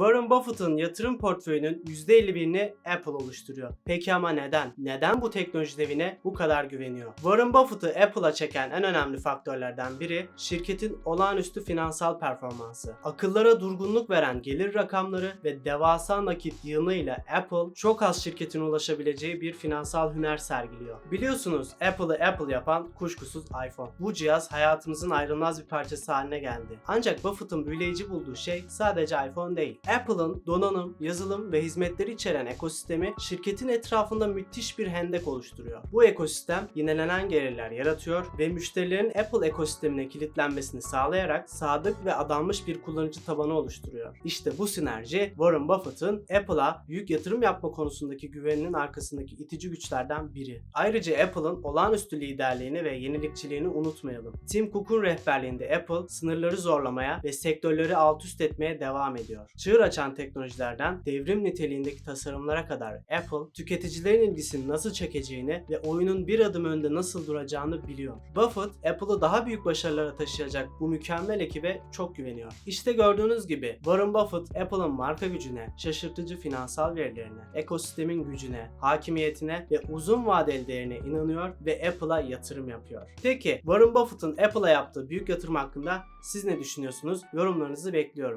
Warren Buffett'ın yatırım portföyünün %51'ini Apple oluşturuyor. Peki ama neden? Neden bu teknoloji devine bu kadar güveniyor? Warren Buffett'ı Apple'a çeken en önemli faktörlerden biri şirketin olağanüstü finansal performansı. Akıllara durgunluk veren gelir rakamları ve devasa nakit yığınıyla Apple çok az şirketin ulaşabileceği bir finansal hüner sergiliyor. Biliyorsunuz Apple'ı Apple yapan kuşkusuz iPhone. Bu cihaz hayatımızın ayrılmaz bir parçası haline geldi. Ancak Buffett'ın büyüleyici bulduğu şey sadece iPhone değil. Apple'ın donanım, yazılım ve hizmetleri içeren ekosistemi şirketin etrafında müthiş bir hendek oluşturuyor. Bu ekosistem yinelenen gelirler yaratıyor ve müşterilerin Apple ekosistemine kilitlenmesini sağlayarak sadık ve adanmış bir kullanıcı tabanı oluşturuyor. İşte bu sinerji Warren Buffett'ın Apple'a büyük yatırım yapma konusundaki güveninin arkasındaki itici güçlerden biri. Ayrıca Apple'ın olağanüstü liderliğini ve yenilikçiliğini unutmayalım. Tim Cook'un rehberliğinde Apple sınırları zorlamaya ve sektörleri alt üst etmeye devam ediyor. Çığır açan teknolojilerden devrim niteliğindeki tasarımlara kadar Apple tüketicilerin ilgisini nasıl çekeceğini ve oyunun bir adım önde nasıl duracağını biliyor. Buffett Apple'ı daha büyük başarılara taşıyacak bu mükemmel ekibe çok güveniyor. İşte gördüğünüz gibi Warren Buffett Apple'ın marka gücüne, şaşırtıcı finansal verilerine, ekosistemin gücüne, hakimiyetine ve uzun vadeli değerine inanıyor ve Apple'a yatırım yapıyor. Peki Warren Buffett'ın Apple'a yaptığı büyük yatırım hakkında siz ne düşünüyorsunuz? Yorumlarınızı bekliyorum.